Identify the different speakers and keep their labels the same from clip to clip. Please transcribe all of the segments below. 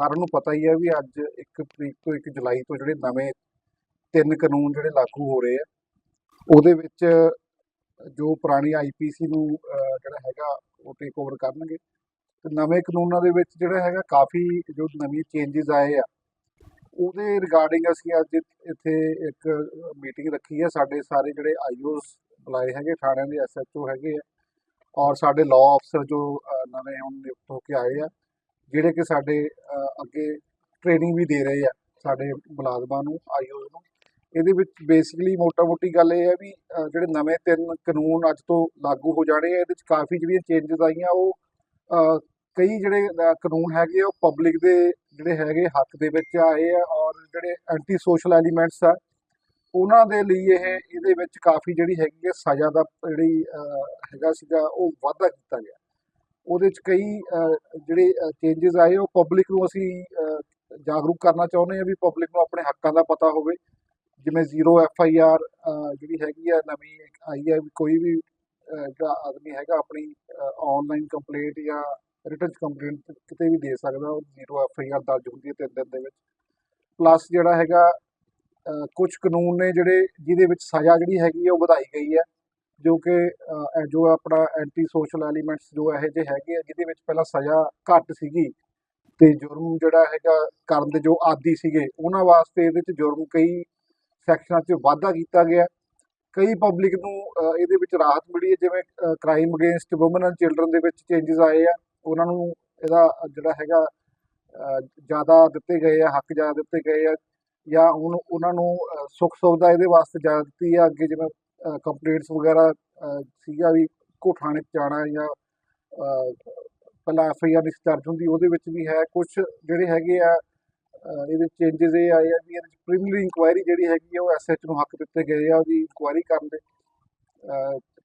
Speaker 1: ਸਾਰਿਆਂ ਨੂੰ ਪਤਾ ਹੀ ਹੈ ਵੀ ਅੱਜ 1 ਤਰੀਕ ਤੋਂ 1 ਜੁਲਾਈ ਤੋਂ ਜਿਹੜੇ ਨਵੇਂ ਤਿੰਨ ਕਾਨੂੰਨ ਜਿਹੜੇ ਲਾਗੂ ਹੋ ਰਹੇ ਆ, ਉਹਦੇ ਵਿੱਚ ਜੋ ਪੁਰਾਣੀ ਆਈਪੀਸੀ ਨੂੰ ਜਿਹੜਾ ਹੈਗਾ, ਉਹ ਟੇਕ ਓਵਰ ਕਰਨਗੇ। ਤੇ ਨਵੇਂ ਕਾਨੂੰਨਾਂ ਦੇ ਵਿੱਚ ਜਿਹੜਾ ਹੈਗਾ, ਕਾਫੀ ਜੋ ਨਵੀਂ ਚੇਂਜਸ ਆਏ ਆ, ਉਹਦੇ ਰਿਗਾਰਡਿੰਗ ਅਸੀਂ ਅੱਜ ਇੱਥੇ ਇੱਕ ਮੀਟਿੰਗ ਰੱਖੀ ਹੈ ਸਾਡੇ ਸਾਰੇ ਜਿਹੜੇ ਆਈਓਸ ਬੁਲਾਏ ਹੈਗੇ, ਥਾਣਿਆਂ ਦੇ ਐਸਐਚਓ ਹੈਗੇ ਆ, ਔਰ ਸਾਡੇ ਲਾਅ ਅਫਸਰ ਜੋ ਨਵੇਂ ਹੁਣ ਨਿਯੁਕਤ ਹੋ ਕੇ ਆਏ ਆ ਜਿਹੜੇ ਕਿ ਸਾਡੇ ਅੱਗੇ ਟ੍ਰੇਨਿੰਗ ਵੀ ਦੇ ਰਹੇ ਆ ਸਾਡੇ ਮੁਲਾਜ਼ਮਾਂ ਨੂੰ ਆਈਓਸ ਨੂੰ। ਇਹਦੇ ਵਿੱਚ ਬੇਸਿਕਲੀ ਮੋਟਾ ਮੋਟੀ ਗੱਲ ਇਹ ਹੈ ਵੀ ਜਿਹੜੇ ਨਵੇਂ ਤਿੰਨ ਕਾਨੂੰਨ ਅੱਜ ਤੋਂ ਲਾਗੂ ਹੋ ਜਾਣੇ ਆ, ਇਹਦੇ ਵਿੱਚ ਕਾਫੀ ਜਿਹੜੀਆਂ ਚੇਂਜਸ ਆਈਆਂ, ਉਹ ਕਈ ਜਿਹੜੇ ਕਾਨੂੰਨ ਹੈਗੇ ਆ, ਉਹ ਪਬਲਿਕ ਦੇ ਜਿਹੜੇ ਹੈਗੇ ਹੱਕ ਦੇ ਵਿੱਚ ਆਏ ਆ ਔਰ ਜਿਹੜੇ ਐਂਟੀ ਸੋਸ਼ਲ ਐਲੀਮੈਂਟਸ ਆ, ਉਹਨਾਂ ਦੇ ਲਈ ਇਹ, ਇਹਦੇ ਵਿੱਚ ਕਾਫੀ ਜਿਹੜੀ ਹੈਗੀ ਹੈ ਸਜ਼ਾ ਦਾ ਜਿਹੜੀ ਹੈਗਾ ਸੀਗਾ, ਉਹ ਵਾਧਾ ਕੀਤਾ ਗਿਆ। ਉਹਦੇ ਚ ਕਈ ਜਿਹੜੇ ਚੇਂਜਸ ਆਏ, ਉਹ ਪਬਲਿਕ ਨੂੰ ਅਸੀਂ ਜਾਗਰੂਕ ਕਰਨਾ ਚਾਹੁੰਦੇ ਹਾਂ ਵੀ ਪਬਲਿਕ ਨੂੰ ਆਪਣੇ ਹੱਕਾਂ ਦਾ ਪਤਾ ਹੋਵੇ। ਜਿਵੇਂ ਜ਼ੀਰੋ ਐਫ ਆਈ ਆਰ ਜਿਹੜੀ ਹੈਗੀ ਆ, ਨਵੀਂ ਆਈ ਹੈ ਵੀ ਕੋਈ ਵੀ ਜਿਹੜਾ ਆਦਮੀ ਹੈਗਾ, ਆਪਣੀ ਆਨਲਾਈਨ ਕੰਪਲੇਂਟ ਜਾਂ ਰਿਟਨ ਕੰਪਲੇਂਟ ਕਿਤੇ ਵੀ ਦੇ ਸਕਦਾ, ਉਹ ਜ਼ੀਰੋ ਐਫ ਆਈ ਆਰ ਦਰਜ ਹੁੰਦੀ ਹੈ ਤਿੰਨ ਦਿਨ ਦੇ ਵਿੱਚ। ਪਲੱਸ ਜਿਹੜਾ ਹੈਗਾ ਕੁਝ ਕਾਨੂੰਨ ਨੇ ਜਿਹੜੇ ਜਿਹਦੇ ਵਿੱਚ ਸਜ਼ਾ ਜਿਹੜੀ ਹੈਗੀ ਹੈ ਉਹ ਵਧਾਈ ਗਈ ਹੈ ਜੋ ਕਿ ਜੋ ਆਪਣਾ ਐਂਟੀ ਸੋਸ਼ਲ ਐਲੀਮੈਂਟਸ ਜੋ ਇਹੋ ਜਿਹੇ ਹੈਗੇ ਆ, ਜਿਹਦੇ ਵਿੱਚ ਪਹਿਲਾਂ ਸਜ਼ਾ ਘੱਟ ਸੀਗੀ ਤੇ ਜੁਰਮ ਜਿਹੜਾ ਹੈਗਾ ਕਰਨ ਦੇ ਜੋ ਆਦੀ ਸੀਗੇ, ਉਹਨਾਂ ਵਾਸਤੇ ਇਹਦੇ ਵਿੱਚ ਜੁਰਮ ਕਈ ਸੈਕਸ਼ਨਾਂ 'ਚ ਵਾਧਾ ਕੀਤਾ ਗਿਆ। ਕਈ ਪਬਲਿਕ ਨੂੰ ਇਹਦੇ ਵਿੱਚ ਰਾਹਤ ਮਿਲੀ ਹੈ, ਜਿਵੇਂ crime against women and children ਦੇ ਵਿੱਚ ਚੇਂਜਸ ਆਏ ਆ। ਉਹਨਾਂ ਨੂੰ ਇਹਦਾ ਜਿਹੜਾ ਹੈਗਾ ਜ਼ਿਆਦਾ ਦਿੱਤੇ ਗਏ ਆ, ਹੱਕ ਜ਼ਿਆਦਾ ਦਿੱਤੇ ਗਏ ਆ, ਜਾਂ ਹੁਣ ਉਹਨਾਂ ਨੂੰ ਸੁੱਖ ਸੁਵਿਧਾ ਇਹਦੇ ਵਾਸਤੇ ਜ਼ਿਆਦਾ ਦਿੱਤੀ ਆ। ਅੱਗੇ ਜਿਵੇਂ ਕੰਪਲੇਂਟਸ ਵਗੈਰਾ ਸੀਗਾ ਵੀ ਕੋ ਥਾਣੇ 'ਚ ਜਾਣਾ ਜਾਂ ਪਹਿਲਾਂ ਐਫ ਆਈ ਆਰ ਨਹੀਂ ਦਰਜ ਹੁੰਦੀ, ਉਹਦੇ ਵਿੱਚ ਵੀ ਹੈ ਕੁਝ ਜਿਹੜੇ ਹੈਗੇ ਆ ਇਹਦੇ ਚੇਂਜਸ ਇਹ ਆਏ ਆ ਵੀ ਇਹਦੇ ਵਿੱਚ ਪ੍ਰੀਲਿਮਿਨਰੀ ਇਨਕੁਆਇਰੀ ਜਿਹੜੀ ਹੈਗੀ ਆ, ਉਹ ਐਸਐਚ ਨੂੰ ਹੱਕ ਦਿੱਤੇ ਗਏ ਆ ਉਹਦੀ ਇਨਕੁਆਇਰੀ ਕਰਨ ਦੇ।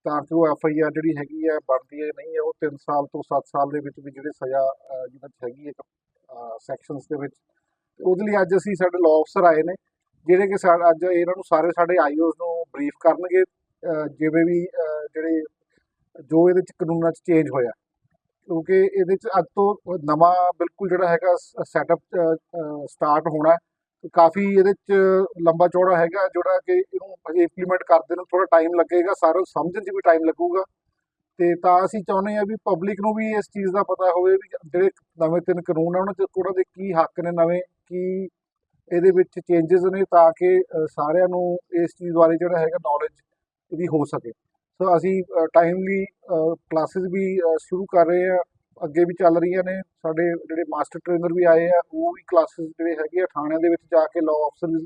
Speaker 1: ਤਾਂ ਕਿ ਉਹ ਐਫ ਆਈ ਆਰ ਜਿਹੜੀ ਹੈਗੀ ਆ, ਬਣਦੀ ਹੈ ਨਹੀਂ ਹੈ, ਉਹ 3 ਸਾਲ ਤੋਂ 7 ਸਾਲ ਦੇ ਵਿੱਚ ਵੀ ਜਿਹੜੇ ਸਜ਼ਾ ਜਿਹਨਾਂ 'ਚ ਹੈਗੀ ਹੈ ਸੈਕਸ਼ਨਸ ਦੇ ਵਿੱਚ। ਤੇ ਉਹਦੇ ਲਈ ਅੱਜ ਅਸੀਂ ਸਾਡੇ ਲਾਅ ਅਫਸਰ ਆਏ ਨੇ। ਜਿਹੜੇ ਕਿ ਸਾ- ਅੱਜ ਇਹਨਾਂ ਨੂੰ ਸਾਰੇ ਸਾਡੇ ਆਈਓਸ ਨੂੰ ਬਰੀਫ ਕਰਨਗੇ ਜਿਵੇਂ ਵੀ ਜਿਹੜੇ ਜੋ ਇਹਦੇ ਚ ਕਾਨੂੰਨਾਂ ਚ ਚੇਂਜ ਹੋਇਆ ਕਿਉਂਕਿ ਇਹਦੇ ਚ ਅੱਜ ਤੋਂ ਨਵਾਂ ਬਿਲਕੁਲ ਜਿਹੜਾ ਹੈਗਾ ਸੈਟਅਪ ਸਟਾਰਟ ਹੋਣਾ ਹੈ। ਕਾਫੀ ਇਹਦੇ ਚ ਲੰਬਾ ਚੌੜਾ ਹੈਗਾ, ਜਿਹੜਾ ਕਿ ਇਹਨੂੰ ਹਜੇ ਇੰਪਲੀਮੈਂਟ ਕਰਦੇ ਨੂੰ ਥੋੜਾ ਟਾਈਮ ਲੱਗੇਗਾ, ਸਾਰਿਆਂ ਨੂੰ ਸਮਝਣ 'ਚ ਵੀ ਟਾਈਮ ਲੱਗੂਗਾ ਤੇ ਤਾਂ ਅਸੀਂ ਚਾਹੁੰਦੇ ਹਾਂ ਵੀ ਪਬਲਿਕ ਨੂੰ ਵੀ ਇਸ ਚੀਜ਼ ਦਾ ਪਤਾ ਹੋਵੇ ਵੀ ਜਿਹੜੇ ਨਵੇਂ ਤਿੰਨ ਕਾਨੂੰਨ ਆ, ਉਹਨਾਂ 'ਚ ਉਹਨਾਂ ਦੇ ਕੀ ਹੱਕ ਨੇ, ਨਵੇਂ ਕੀ ਇਹਦੇ ਵਿੱਚ ਚੇਂਜਸ ਨੇ ਤਾਂ ਕਿ ਸਾਰਿਆਂ ਨੂੰ ਇਸ ਚੀਜ਼ ਬਾਰੇ ਜਿਹੜਾ ਹੈਗਾ ਨੌਲੇਜ ਇਹਦੀ ਹੋ ਸਕੇ। ਸੋ ਅਸੀਂ ਟਾਈਮਲੀ ਕਲਾਸਿਸ ਵੀ ਸ਼ੁਰੂ ਕਰ ਰਹੇ ਆ ਅੱਗੇ ਵੀ ਚੱਲ ਰਹੀਆਂ ਨੇ। ਸਾਡੇ ਜਿਹੜੇ ਮਾਸਟਰ ਟ੍ਰੇਨਰ ਵੀ ਆਏ ਆ, ਉਹ ਵੀ ਕਲਾਸਿਸ ਜਿਹੜੇ ਹੈਗੇ ਆ ਥਾਣਿਆਂ ਦੇ ਵਿੱਚ ਜਾ ਕੇ ਲਾਅ ਅਫਸਰ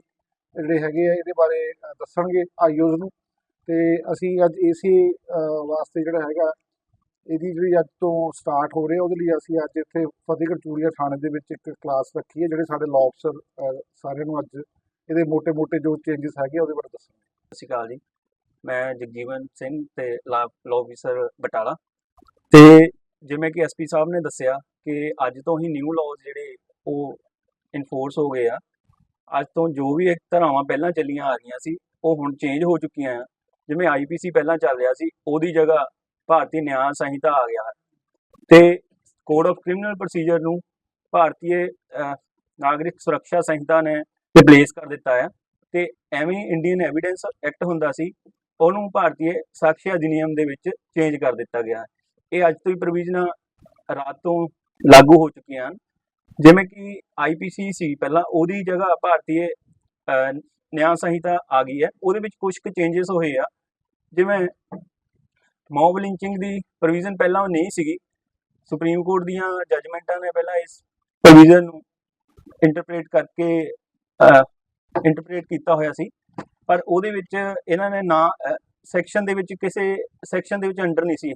Speaker 1: ਜਿਹੜੇ ਹੈਗੇ ਆ, ਇਹਦੇ ਬਾਰੇ ਦੱਸਣਗੇ ਆਈਓਜ਼ ਨੂੰ। ਤੇ ਅਸੀਂ ਅੱਜ ਇਸੇ ਵਾਸਤੇ ਜਿਹੜਾ ਹੈਗਾ ਇਹਦੀ ਜਿਹੜੀ ਅੱਜ ਤੋਂ ਸਟਾਰਟ ਹੋ ਰਹੀ ਹੈ, ਉਹਦੇ ਲਈ ਅਸੀਂ ਅੱਜ ਇੱਥੇ ਫਤਿਹਗੜ੍ਹ ਚੂੜੀਆ ਥਾਣੇ ਦੇ ਵਿੱਚ ਇੱਕ ਕਲਾਸ ਰੱਖੀ ਹੈ, ਜਿਹੜੇ ਸਾਡੇ ਲਾਅ ਅਫਸਰ ਸਾਰਿਆਂ ਨੂੰ ਅੱਜ ਇਹਦੇ ਮੋٹے-ਮੋٹے ਜੋ ਚੇਂਜਸ ਹੈਗੇ ਉਹਦੇ ਬਾਰੇ ਦੱਸਣਗੇ
Speaker 2: ਸਤਿ ਸ਼੍ਰੀ ਅਕਾਲ ਜੀ। ਮੈਂ ਜਗਜੀਵਨ ਸਿੰਘ ਤੇ ਲਾਅ ਅਫਸਰ ਬਟਾਲਾ। ਤੇ ਜਿਵੇਂ ਕਿ ਐਸਪੀ ਸਾਹਿਬ ਨੇ ਦੱਸਿਆ ਕਿ ਅੱਜ ਤੋਂ ਹੀ ਨਿਊ ਲਾਅਜ਼ ਜਿਹੜੇ ਉਹ ਇਨਫੋਰਸ ਹੋ ਗਏ ਆ। ਅੱਜ ਤੋਂ ਜੋ ਵੀ ਇੱਕ ਧਾਰਾਵਾਂ ਪਹਿਲਾਂ ਚੱਲੀਆਂ ਆ ਰਹੀਆਂ ਸੀ, ਉਹ ਹੁਣ ਚੇਂਜ ਹੋ ਚੁੱਕੀਆਂ ਆ। ਜਿਵੇਂ ਆਈਪੀਸੀ ਪਹਿਲਾਂ ਚੱਲ ਰਿਹਾ ਸੀ, ਉਹਦੀ ਜਗ੍ਹਾ ਭਾਰਤੀ ਨਿਆਂ ਸੰਹਿਤਾ ਆ ਗਿਆ। ਹੈ ਤੇ ਕੋਡ ਆਫ ਕ੍ਰਿਮੀਨਲ ਪ੍ਰੋਸੀਜਰ ਨੂੰ ਭਾਰਤੀ ਨਾਗਰਿਕ ਸੁਰੱਖਿਆ ਸੰਹਿਤਾ ਨੇ ਰਿਪਲੇਸ ਕਰ ਦਿੱਤਾ ਹੈ। ਤੇ ਐਵੇਂ ਇੰਡੀਅਨ ਐਵੀਡੈਂਸ ਐਕਟ ਹੁੰਦਾ ਸੀ, ਉਹਨੂੰ ਭਾਰਤੀ ਸਾਖੀ ਅਧਿਨਿਯਮ ਦੇ ਵਿੱਚ ਚੇਂਜ ਕਰ ਦਿੱਤਾ ਗਿਆ ਇਹ ਅੱਜ ਤੋਂ ਹੀ ਪ੍ਰੋਵੀਜ਼ਨਾਂ ਰਾਤ ਤੋਂ ਲਾਗੂ ਹੋ ਚੁੱਕੀਆਂ ਹਨ। ਜਿਵੇਂ ਕਿ ਆਈਪੀਸੀ ਸੀ ਪਹਿਲਾਂ, ਉਹਦੀ ਜਗ੍ਹਾ ਭਾਰਤੀ ਨਿਆਂ ਸੰਹਿਤਾ ਆ ਗਈ ਹੈ। ਉਹਦੇ ਵਿੱਚ ਕੁਝ ਕੁ ਚੇਂਜਸ ਹੋਏ ਆ। ਜਿਵੇਂ ਮੌਬ ਲਿੰਚਿੰਗ ਦੀ ਪ੍ਰੋਵੀਜ਼ਨ ਪਹਿਲਾਂ ਨਹੀਂ ਸੀਗੀ। ਸੁਪਰੀਮ ਕੋਰਟ ਦੀਆਂ ਜਜਮੈਂਟਾਂ ਨੇ ਪਹਿਲਾਂ ਇਸ ਪ੍ਰੋਵੀਜ਼ਨ ਨੂੰ ਇੰਟਰਪ੍ਰੀਟ ਕਰਕੇ ਇੰਟਰਪ੍ਰੀਟ ਕੀਤਾ ਹੋਇਆ ਸੀ। ਪਰ ਉਹਦੇ ਵਿੱਚ ਇਹਨਾਂ ਨੇ ਨਾ ਸੈਕਸ਼ਨ ਦੇ ਵਿੱਚ ਕਿਸੇ ਸੈਕਸ਼ਨ ਦੇ ਵਿੱਚ ਅੰਡਰ ਨਹੀਂ ਸੀ।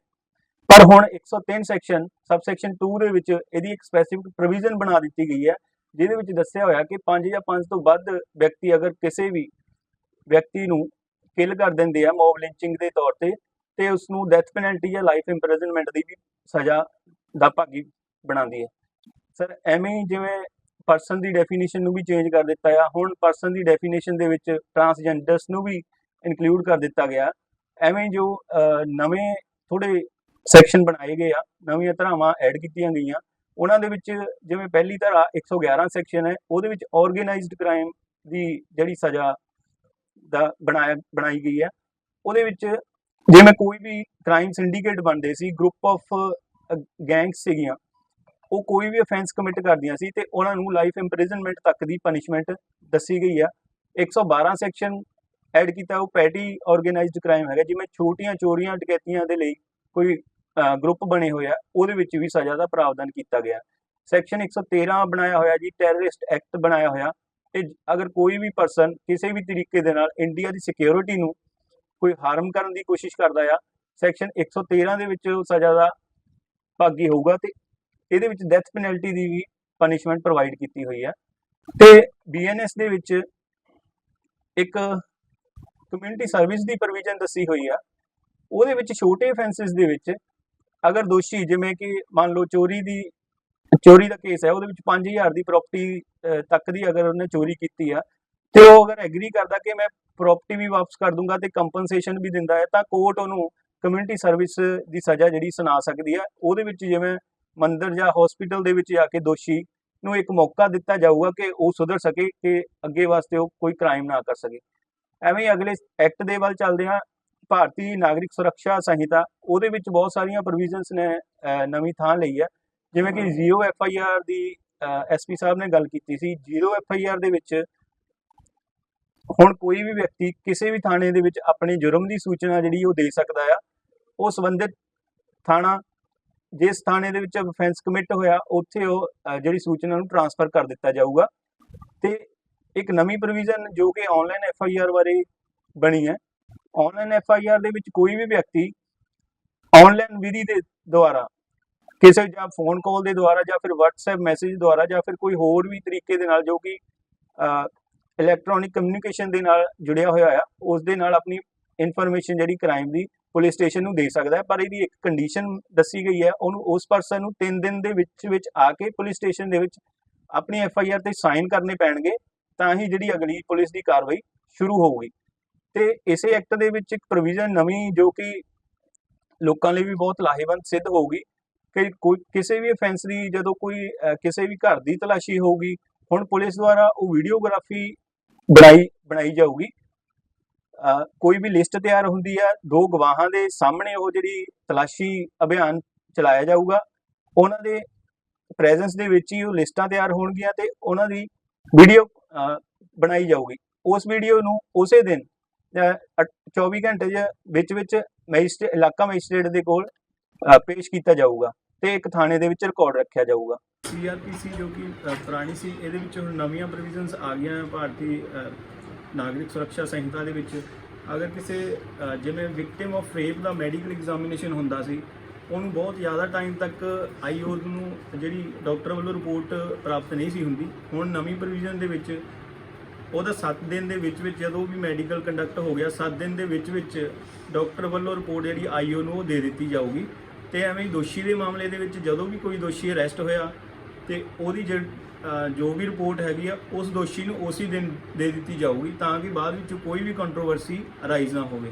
Speaker 2: ਪਰ ਹੁਣ 103 ਸੈਕਸ਼ਨ ਸਬ ਸੈਕਸ਼ਨ 2 ਦੇ ਵਿੱਚ ਇਹਦੀ ਇੱਕ ਸਪੈਸੀਫਿਕ ਪ੍ਰੋਵੀਜ਼ਨ ਬਣਾ ਦਿੱਤੀ ਗਈ ਹੈ, ਜਿਹਦੇ ਵਿੱਚ ਦੱਸਿਆ ਹੋਇਆ ਕਿ 5 ਜਾਂ 5 ਤੋਂ ਵੱਧ ਵਿਅਕਤੀ ਅਗਰ ਕਿਸੇ ਵੀ ਵਿਅਕਤੀ ਨੂੰ ਕਿਲ ਕਰ ਦਿੰਦੇ ਆ ਮੌਬ ਲਿੰਚਿੰਗ ਦੇ ਤੌਰ ਤੇ ਤੇ ਉਸ ਨੂੰ ਡੈਥ ਪੈਨਲਟੀ ਜਾਂ ਲਾਈਫ ਇੰਪ੍ਰਿਜ਼ਨਮੈਂਟ ਦੀ ਵੀ ਸਜ਼ਾ ਦਾ ਭਾਗੀ ਬਣਾਉਂਦੀ ਹੈ। ਸਰ ਐਵੇਂ ਜਿਵੇਂ ਪਰਸਨ ਦੀ ਡੈਫੀਨੇਸ਼ਨ ਨੂੰ ਵੀ ਚੇਂਜ ਕਰ ਦਿੱਤਾ ਆ, ਹੁਣ ਪਰਸਨ ਦੀ ਡੈਫੀਨੇਸ਼ਨ ਦੇ ਵਿੱਚ ਟਰਾਂਸਜੈਂਡਰਸ ਨੂੰ ਵੀ ਇਨਕਲੂਡ ਕਰ ਦਿੱਤਾ ਗਿਆ। ਐਵੇਂ ਜੋ ਨਵੇਂ ਥੋੜੇ ਸੈਕਸ਼ਨ ਬਣਾਏ ਗਏ ਆ, ਨਵੀਆਂ ਧਾਰਾਵਾਂ ਐਡ ਕੀਤੀਆਂ ਗਈਆਂ, ਉਹਨਾਂ ਦੇ ਵਿੱਚ ਜਿਵੇਂ ਪਹਿਲੀ ਧਾਰਾ 111 ਸੈਕਸ਼ਨ ਹੈ, ਉਹਦੇ ਵਿੱਚ ਆਰਗੇਨਾਈਜ਼ਡ ਕ੍ਰਾਈਮ ਦੀ ਜਿਹੜੀ ਸਜ਼ਾ ਦਾ ਬਣਾਇਆ, ਬਣਾਈ ਗਈ ਹੈ। ਉਹਦੇ ਵਿੱਚ ਜਿਵੇਂ ਕੋਈ ਵੀ ਕ੍ਰਾਈਮ ਸਿੰਡੀਕੇਟ ਬਣਦੇ ਸੀ ਗਰੁੱਪ ਆਫ ਗੈਂਗਸ ਸੀਗੀਆਂ, ਉਹ ਕੋਈ ਵੀ ਅਫੈਂਸ ਕਮਿਟ ਕਰਦੀਆਂ ਸੀ ਤੇ ਉਹਨਾਂ ਨੂੰ ਲਾਈਫ ਇੰਪ੍ਰਿਜ਼ਨਮੈਂਟ ਤੱਕ ਦੀ ਪਨਿਸ਼ਮੈਂਟ ਦੱਸੀ ਗਈ ਆ। 112 ਸੈਕਸ਼ਨ ਐਡ ਕੀਤਾ, ਉਹ ਪੈਟੀ ਆਰਗੇਨਾਈਜ਼ਡ ਕ੍ਰਾਈਮ ਹੈਗਾ, ਜਿਵੇਂ ਛੋਟੀਆਂ ਚੋਰੀਆਂ, ਡਕੈਤੀਆਂ ਦੇ ਲਈ ਕੋਈ ਗਰੁੱਪ ਬਣੇ ਹੋਏ ਆ, ਉਹਦੇ ਵਿੱਚ ਵੀ ਸਜ਼ਾ ਦਾ ਪ੍ਰਾਵਧਾਨ ਕੀਤਾ ਗਿਆ। ਸੈਕਸ਼ਨ 113 ਬਣਾਇਆ ਹੋਇਆ ਜੀ ਟੈਰਰਿਸਟ ਐਕਟ ਬਣਾਇਆ ਹੋਇਆ, ਤੇ ਅਗਰ ਕੋਈ ਵੀ ਪਰਸਨ ਕਿਸੇ ਵੀ ਤਰੀਕੇ ਦੇ ਨਾਲ ਇੰਡੀਆ ਦੀ ਸਿਕਿਉਰਿਟੀ ਨੂੰ ਕੋਈ ਹਾਰਮ ਕਰਨ ਦੀ ਕੋਸ਼ਿਸ਼ ਕਰਦਾ ਆ ਸੈਕਸ਼ਨ 113 ਦੇ ਵਿੱਚ ਸਜ਼ਾ ਦਾ ਭਾਗੀ ਹੋਊਗਾ ਤੇ ਇਹਦੇ ਵਿੱਚ ਡੈਥ ਪੈਨਲਟੀ ਦੀ ਵੀ ਪਨਿਸ਼ਮੈਂਟ ਪ੍ਰੋਵਾਈਡ ਕੀਤੀ ਹੋਈ ਹੈ ਤੇ ਬੀਐਨਐਸ ਦੇ ਵਿੱਚ ਇੱਕ ਕਮਿਊਨਿਟੀ ਸਰਵਿਸ ਦੀ ਪ੍ਰੋਵੀਜ਼ਨ ਦੱਸੀ ਹੋਈ ਆ। ਉਹਦੇ ਵਿੱਚ ਛੋਟੇ ਅਫੈਂਸਸ ਦੇ ਵਿੱਚ ਅਗਰ ਦੋਸ਼ੀ ਜਿਵੇਂ ਕਿ ਮੰਨ ਲਓ ਚੋਰੀ ਦੀ, ਚੋਰੀ ਦਾ ਕੇਸ ਹੈ ਉਹਦੇ ਵਿੱਚ 5000 ਦੀ ਪ੍ਰਾਪਰਟੀ ਤੱਕ ਦੀ ਅਗਰ ਉਹਨੇ ਚੋਰੀ ਕੀਤੀ ਆ ਤੇ ਉਹ ਅਗਰ ਐਗਰੀ ਕਰਦਾ ਕਿ ਮੈਂ ਪ੍ਰਾਪਰਟੀ ਵੀ ਵਾਪਸ ਕਰ ਦੂੰਗਾ ਤੇ ਕੰਪਨਸੇਸ਼ਨ ਵੀ ਦਿੰਦਾ ਹੈ ਤਾਂ ਕੋਰਟ ਉਹਨੂੰ ਕਮਿਊਨਿਟੀ ਸਰਵਿਸ ਦੀ ਸਜ਼ਾ ਜਿਹੜੀ ਸੁਣਾ ਸਕਦੀ ਹੈ। ਉਹਦੇ ਵਿੱਚ ਜਿਵੇਂ ਮੰਦਰ ਜਾਂ ਹਸਪੀਟਲ ਦੇ ਵਿੱਚ ਜਾ ਕੇ ਦੋਸ਼ੀ ਨੂੰ ਇੱਕ ਮੌਕਾ ਦਿੱਤਾ ਜਾਊਗਾ ਕਿ ਉਹ ਸੁਧਰ ਸਕੇ ਕਿ ਅੱਗੇ ਵਾਸਤੇ ਉਹ ਕੋਈ ਕ੍ਰਾਈਮ ਨਾ ਕਰ ਸਕੇ। ਐਵੇਂ ਹੀ ਅਗਲੇ ਐਕਟ ਦੇ ਵੱਲ ਚੱਲਦੇ ਹਾਂ। ਭਾਰਤੀ ਨਾਗਰਿਕ ਸੁਰੱਖਿਆ ਸੰਹਿਤਾ ਉਹਦੇ ਵਿੱਚ ਬਹੁਤ ਸਾਰੀਆਂ ਪ੍ਰੋਵੀਜ਼ਨਸ ਨੇ ਨਵੀਂ ਥਾਂ ਲਈ ਹੈ। ਜਿਵੇਂ ਕਿ ਜ਼ੀਰੋ ਐਫ ਆਈ ਆਰ ਦੀ ਐਸਪੀ ਸਾਹਿਬ ਨੇ ਗੱਲ ਕੀਤੀ ਸੀ। ਜ਼ੀਰੋ ਐਫ ਆਈ ਆਰ ਦੇ ਵਿੱਚ ਹੁਣ ਕੋਈ ਵੀ ਵਿਅਕਤੀ ਕਿਸੇ ਵੀ ਥਾਣੇ ਦੇ ਵਿੱਚ ਆਪਣੇ ਜੁਰਮ ਦੀ ਸੂਚਨਾ ਜਿਹੜੀ ਉਹ ਦੇ ਸਕਦਾ ਆ, ਉਹ ਸੰਬੰਧਿਤ ਥਾਣਾ, ਜਿਸ ਥਾਣੇ ਦੇ ਵਿੱਚ ਅਫੈਂਸ ਕਮਿਟ ਹੋਇਆ, ਉੱਥੇ ਉਹ ਜਿਹੜੀ ਸੂਚਨਾ ਨੂੰ ਟਰਾਂਸਫਰ ਕਰ ਦਿੱਤਾ ਜਾਊਗਾ। ਤੇ ਇੱਕ ਨਵੀਂ ਪ੍ਰੋਵੀਜ਼ਨ ਜੋ ਕਿ ਆਨਲਾਈਨ ਐਫ ਆਈ ਆਰ ਬਾਰੇ ਬਣੀ ਹੈ ਆਨਲਾਈਨ ਐਫ ਆਈ ਆਰ ਦੇ ਵਿੱਚ ਕੋਈ ਵੀ ਵਿਅਕਤੀ ਆਨਲਾਈਨ ਵਿਧੀ ਦੇ ਦੁਆਰਾ, ਕਿਸੇ ਜਾਂ ਫੋਨ ਕਾਲ ਦੇ ਦੁਆਰਾ ਜਾਂ ਫਿਰ WhatsApp ਮੈਸੇਜ ਦੁਆਰਾ ਜਾਂ ਫਿਰ ਕੋਈ ਹੋਰ ਵੀ ਤਰੀਕੇ ਦੇ ਨਾਲ ਜੋ ਕਿ ਇਲੈਕਟ੍ਰੋਨਿਕ ਕਮਿਊਨੀਕੇਸ਼ਨ ਦੇ ਨਾਲ ਜੁੜਿਆ ਹੋਇਆ ਆ ਉਸ ਦੇ ਨਾਲ ਆਪਣੀ ਇਨਫੋਰਮੇਸ਼ਨ ਜਿਹੜੀ ਕ੍ਰਾਈਮ ਦੀ ਪੁਲਿਸ ਸਟੇਸ਼ਨ ਨੂੰ ਦੇ ਸਕਦਾ ਹੈ, ਪਰ ਇਹਦੀ ਇੱਕ ਕੰਡੀਸ਼ਨ ਦੱਸੀ ਗਈ ਹੈ, ਉਹਨੂੰ ਉਸ ਪਰਸਨ ਨੂੰ 3 ਦਿਨ ਦੇ ਵਿੱਚ ਵਿੱਚ ਆ ਕੇ ਪੁਲਿਸ ਸਟੇਸ਼ਨ ਦੇ ਵਿੱਚ ਆਪਣੀ ਐਫ ਆਈ ਆਰ ਤੇ ਸਾਈਨ ਕਰਨੇ ਪੈਣਗੇ, ਤਾਂ ਹੀ ਜਿਹੜੀ ਅਗਲੀ ਪੁਲਿਸ ਦੀ ਕਾਰਵਾਈ ਸ਼ੁਰੂ ਹੋਊਗੀ। ਤੇ ਇਸੇ ਐਕਟ ਦੇ ਵਿੱਚ ਇੱਕ ਪ੍ਰੋਵੀਜ਼ਨ ਨਵੀਂ ਜੋ ਕਿ ਲੋਕਾਂ ਲਈ ਵੀ ਬਹੁਤ ਲਾਹੇਵੰਦ ਸਿੱਧ ਹੋਊਗੀ ਕਿ ਕੋਈ ਕਿਸੇ ਵੀ ਅਫੈਂਸ ਦੀ ਜਦੋਂ ਕੋਈ ਕਿਸੇ ਵੀ ਘਰ ਦੀ ਤਲਾਸ਼ੀ ਹੋਊਗੀ, ਹੁਣ ਪੁਲਿਸ ਦੁਆਰਾ ਉਹ ਵੀਡੀਓਗ੍ਰਾਫੀ ਬਣਾਈ ਬਣਾਈ ਜਾਊਗੀ। ਅਹ, ਕੋਈ ਵੀ ਲਿਸਟ ਤਿਆਰ ਹੁੰਦੀ ਆ ਦੋ ਗਵਾਹਾਂ ਦੇ ਸਾਹਮਣੇ ਉਹ ਜਿਹੜੀ ਤਲਾਸ਼ੀ ਅਭਿਆਨ ਚਲਾਇਆ ਜਾਊਗਾ ਉਹਨਾਂ ਦੇ ਪ੍ਰੈਜ਼ੈਂਸ ਦੇ ਵਿੱਚ ਹੀ ਉਹ ਲਿਸਟਾਂ ਤਿਆਰ ਹੋਣਗੀਆਂ ਤੇ ਉਹਨਾਂ ਦੀ ਵੀਡੀਓ ਬਣਾਈ ਜਾਊਗੀ। ਉਸ ਵੀਡੀਓ ਨੂੰ ਉਸੇ ਦਿਨ ਅਹ, ਅ- 24 ਘੰਟੇ ਦੇ ਵਿੱਚ ਵਿੱਚ ਮੈਜਿਸਟ੍ਰੇਟ ਇਲਾਕਾ ਮੈਜਿਸਟ੍ਰੇਟ ਦੇ ਕੋਲ ਪੇਸ਼ ਕੀਤਾ ਜਾਊਗਾ। ਤੇ ਇੱਕ ਥਾਣੇ ਦੇ ਵਿੱਚ ਰਿਕਾਰਡ ਰੱਖਿਆ ਜਾਊਗਾ।
Speaker 3: ਸੀਆਰਪੀਸੀ ਜੋ ਕਿ ਅ, ਪੁਰਾਣੀ ਸੀ ਇਹਦੇ ਵਿੱਚ ਹੁਣ ਨਵੀਆਂ ਪ੍ਰੋਵੀਜ਼ਨਸ ਆ ਗਈਆਂ ਭਾਰਤੀ ਅ, ਨਾਗਰਿਕ ਸੁਰੱਖਿਆ ਸੰਹਿਤਾ ਦੇ ਵਿੱਚ। ਅਗਰ ਕਿਸੇ ਅ, ਜਿਵੇਂ ਵਿਕਟਿਮ ਆਫ ਰੇਪ ਦਾ ਮੈਡੀਕਲ ਐਗਜ਼ਾਮੀਨੇਸ਼ਨ ਹੁੰਦਾ ਸੀ ਉਹਨੂੰ ਬਹੁਤ ਜ਼ਿਆਦਾ ਟਾਈਮ ਤੱਕ ਆਈਓ ਨੂੰ ਜਿਹੜੀ ਡਾਕਟਰ ਵੱਲੋਂ ਰਿਪੋਰਟ ਪ੍ਰਾਪਤ ਨਹੀਂ ਸੀ ਹੁੰਦੀ। ਹੁਣ ਨਵੀਂ ਪ੍ਰੋਵੀਜ਼ਨ ਦੇ ਵਿੱਚ ਉਹਦਾ 7 ਦਿਨ ਦੇ ਵਿੱਚ ਵਿੱਚ ਜਦੋਂ ਵੀ ਮੈਡੀਕਲ ਕੰਡਕਟ ਹੋ ਗਿਆ 7 ਦਿਨ ਦੇ ਵਿੱਚ ਵਿੱਚ ਡਾਕਟਰ ਵੱਲੋਂ ਰਿਪੋਰਟ ਜਿਹੜੀ ਆਈਓ ਨੂੰ ਉਹ ਦੇ ਦਿੱਤੀ ਜਾਊਗੀ। ਤੇ ਐਵੇਂ ਹੀ ਦੋਸ਼ੀ ਦੇ ਮਾਮਲੇ ਦੇ ਵਿੱਚ ਜਦੋਂ ਵੀ ਕੋਈ ਦੋਸ਼ੀ ਅਰੈਸਟ ਹੋਇਆ ਤੇ ਉਹਦੀ ਜਿਹੜੀ, ਜੋ ਵੀ ਰਿਪੋਰਟ ਹੈਗੀ ਆ ਉਸ ਦੋਸ਼ੀ ਨੂੰ ਉਸੇ ਦਿਨ ਦੇ ਦਿੱਤੀ ਜਾਊਗੀ ਤਾਂ ਕਿ ਬਾਅਦ ਵਿੱਚ ਕੋਈ ਵੀ ਕੰਟਰੋਵਰਸੀ ਅਰਾਈਜ਼ ਨਾ ਹੋਵੇ।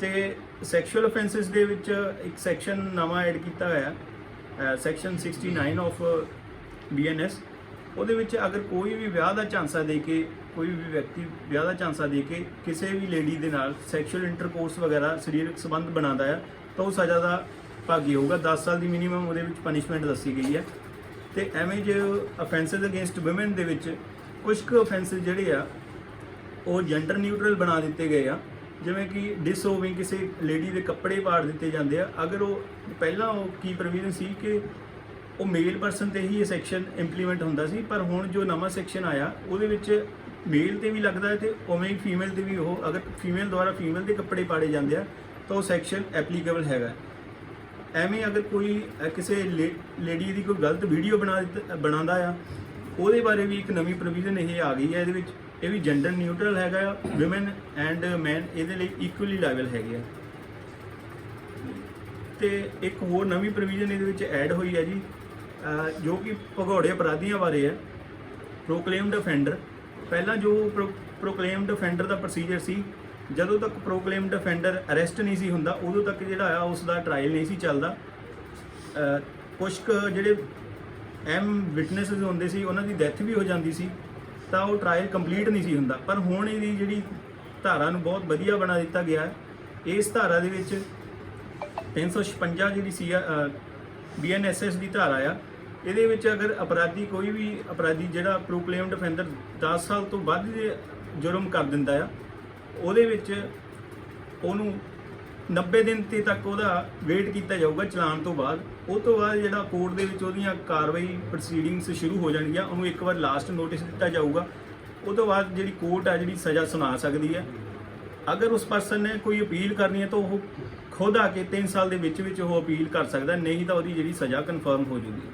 Speaker 3: ਤੇ ਸੈਕਸ਼ੂਅਲ ਅਫੈਂਸਸ ਦੇ ਵਿੱਚ ਇੱਕ ਸੈਕਸ਼ਨ ਨਵਾਂ ਐਡ ਕੀਤਾ ਹੋਇਆ ਹੈ ਸੈਕਸ਼ਨ 69 ਆਫ ਬੀਐਨਐਸ ਉਹਦੇ ਵਿੱਚ ਅਗਰ ਕੋਈ ਵੀ ਵਿਆਹ ਦਾ ਝਾਂਸਾ ਦੇ ਕੇ ਕੋਈ ਵੀ ਵਿਅਕਤੀ ਵਿਆਹ ਦਾ ਝਾਂਸਾ ਦੇ ਕੇ ਕਿਸੇ ਵੀ ਲੇਡੀ ਦੇ ਨਾਲ ਸੈਕਸ਼ੂਅਲ ਇੰਟਰਕੋਰਸ ਵਗੈਰਾ ਸਰੀਰਕ ਸੰਬੰਧ ਬਣਾਉਂਦਾ ਹੈ ਤਾਂ ਉਹ ਸਜ਼ਾ ਦਾ ਭਾਗੀ ਹੋਊਗਾ 10 ਸਾਲ ਦੀ ਮਿਨੀਮਮ ਉਹਦੇ ਵਿੱਚ ਪਨਿਸ਼ਮੈਂਟ ਦੱਸੀ ਗਈ ਹੈ। ਤੇ ਐਵੇਂ ਜੇ ਅਫੈਂਸਸ ਅਗੇਂਸਟ ਔਮਨ ਦੇ ਵਿੱਚ ਕੁਝ ਕੁ ਅਫੈਂਸਸ ਜਿਹੜੇ ਆ, ਉਹ ਜੈਂਡਰ ਨਿਊਟਰਲ ਬਣਾ ਦਿੱਤੇ ਗਏ ਆ। ਜਿਵੇਂ ਕਿ ਡਿਸਓਵਿੰਗ ਕਿਸੇ ਲੇਡੀ ਦੇ ਕੱਪੜੇ ਪਾੜ ਦਿੱਤੇ ਜਾਂਦੇ ਆ। ਅਗਰ ਉਹ ਪਹਿਲਾਂ ਉਹ ਕੀ ਪ੍ਰੋਵੀਜ਼ਨ ਸੀ ਕਿ ਉਹ ਮੇਲ ਪਰਸਨ ਤੇ ਹੀ ਇਹ ਸੈਕਸ਼ਨ ਇੰਪਲੀਮੈਂਟ ਹੁੰਦਾ ਸੀ, ਪਰ ਹੁਣ ਜੋ ਨਵਾਂ ਸੈਕਸ਼ਨ ਆਇਆ, ਉਹਦੇ ਵਿੱਚ ਮੇਲ ਤੇ ਵੀ ਲੱਗਦਾ ਹੈ ਤੇ ਉਵੇਂ ਹੀ ਫੀਮੇਲ ਤੇ ਵੀ ਉਹ ਅਗਰ ਫੀਮੇਲ ਦੁਆਰਾ ਫੀਮੇਲ ਦੇ ਕੱਪੜੇ ਪਾੜੇ ਜਾਂਦੇ ਆ, ਤਾਂ ਉਹ ਸੈਕਸ਼ਨ ਐਪਲੀਕੇਬਲ ਹੈਗਾ ਐਵੇਂ ਅਗਰ ਕੋਈ ਅ, ਕਿਸੇ ਲੇਡੀ ਦੀ ਕੋਈ ਗਲਤ ਵੀਡੀਓ ਬਣਾ ਦਿੱਤ- ਬਣਾਉਂਦਾ ਆ ਉਹਦੇ ਬਾਰੇ ਵੀ ਇੱਕ ਨਵੀਂ ਪ੍ਰੋਵੀਜ਼ਨ ਇਹ ਆ ਗਈ ਹੈ ਇਹਦੇ ਵਿੱਚ। ਇਹ ਵੀ ਜੈਂਡਰ ਨਿਊਟਰਲ ਹੈਗਾ ਆ ਔਮਨ ਐਂਡ ਮੈਨ ਇਹਦੇ ਲਈ ਇਕੁਅਲੀ ਲੈਵਲ ਹੈਗੇ ਆ। ਤੇ ਇੱਕ ਹੋਰ ਨਵੀਂ ਪ੍ਰੋਵੀਜ਼ਨ ਇਹਦੇ ਵਿੱਚ ਐਡ ਹੋਈ ਹੈ ਜੀ ਅ, ਜੋ ਕਿ ਭਗੌੜੇ ਅਪਰਾਧੀਆਂ ਬਾਰੇ ਹੈ। ਪ੍ਰੋਕਲੇਮਡ ਅਫੈਂਡਰ ਪਹਿਲਾਂ ਜੋ ਪ੍ਰੋਕਲੇਮਡ ਅਫੈਂਡਰ ਦਾ ਪ੍ਰੋਸੀਜਰ ਸੀ ਜਦੋਂ ਤੱਕ ਪ੍ਰੋਕਲੇਮ ਡਿਫੈਂਡਰ ਅਰੈਸਟ ਨਹੀਂ ਸੀ ਹੁੰਦਾ ਉਦੋਂ ਤੱਕ ਜਿਹੜਾ ਆ ਉਸ ਦਾ ਟ੍ਰਾਇਲ ਨਹੀਂ ਸੀ ਚੱਲਦਾ। ਅ, ਕੁਛ ਕੁ ਜਿਹੜੇ
Speaker 2: ਐਮ ਵਿਟਨੈਸਸ ਹੁੰਦੇ ਸੀ ਉਹਨਾਂ ਦੀ ਡੈਥ ਵੀ ਹੋ ਜਾਂਦੀ ਸੀ ਤਾਂ ਉਹ ਟ੍ਰਾਇਲ ਕੰਪਲੀਟ ਨਹੀਂ ਸੀ ਹੁੰਦਾ। ਪਰ ਹੁਣ ਇਹਦੀ ਜਿਹੜੀ ਧਾਰਾ ਨੂੰ ਬਹੁਤ ਵਧੀਆ ਬਣਾ ਦਿੱਤਾ ਗਿਆ ਹੈ। ਇਸ ਧਾਰਾ ਦੇ ਵਿੱਚ 356 ਜਿਹੜੀ ਸੀ ਬੀਐਨਐਸਐਸ ਦੀ ਧਾਰਾ ਆ ਇਹਦੇ ਵਿੱਚ ਅਗਰ ਅਪਰਾਧੀ ਕੋਈ ਵੀ ਅਪਰਾਧੀ ਜਿਹੜਾ ਪ੍ਰੋਕਲੇਮਡ ਅਫੈਂਡਰ 10 ਸਾਲ ਤੋਂ ਵੱਧ ਦੇ ਜੁਰਮ ਕਰ ਦਿੰਦਾ ਆ ਉਹਦੇ ਵਿੱਚ ਉਹਨੂੰ 90 ਦਿਨ ਤੇ ਤੱਕ ਉਹਦਾ ਵੇਟ ਕੀਤਾ ਜਾਊਗਾ ਚਲਾਨ ਤੋਂ ਬਾਅਦ। ਉਹ ਤੋਂ ਬਾਅਦ ਜਿਹੜਾ ਕੋਰਟ ਦੇ ਵਿੱਚ ਉਹਦੀਆਂ ਕਾਰਵਾਈ ਪ੍ਰੋਸੀਡਿੰਗਸ ਸ਼ੁਰੂ ਹੋ ਜਾਣਗੀਆਂ, ਉਹਨੂੰ ਇੱਕ ਵਾਰ ਲਾਸਟ ਨੋਟਿਸ ਦਿੱਤਾ ਜਾਊਗਾ। ਉਹ ਤੋਂ ਬਾਅਦ ਜਿਹੜੀ ਕੋਰਟ ਆ, ਜਿਹੜੀ ਸਜ਼ਾ ਸੁਣਾ ਸਕਦੀ ਹੈ। ਅਗਰ ਉਸ ਪਰਸਨ ਨੇ ਕੋਈ ਅਪੀਲ ਕਰਨੀ ਹੈ ਤਾਂ ਉਹ ਖੁਦ ਆ ਕੇ 3 ਸਾਲ ਦੇ ਵਿੱਚ ਵਿੱਚ ਉਹ ਅਪੀਲ ਕਰ ਸਕਦਾ ਨਹੀਂ ਤਾਂ ਉਹਦੀ ਜਿਹੜੀ ਸਜ਼ਾ ਕਨਫਰਮ ਹੋ ਜੂਗੀ।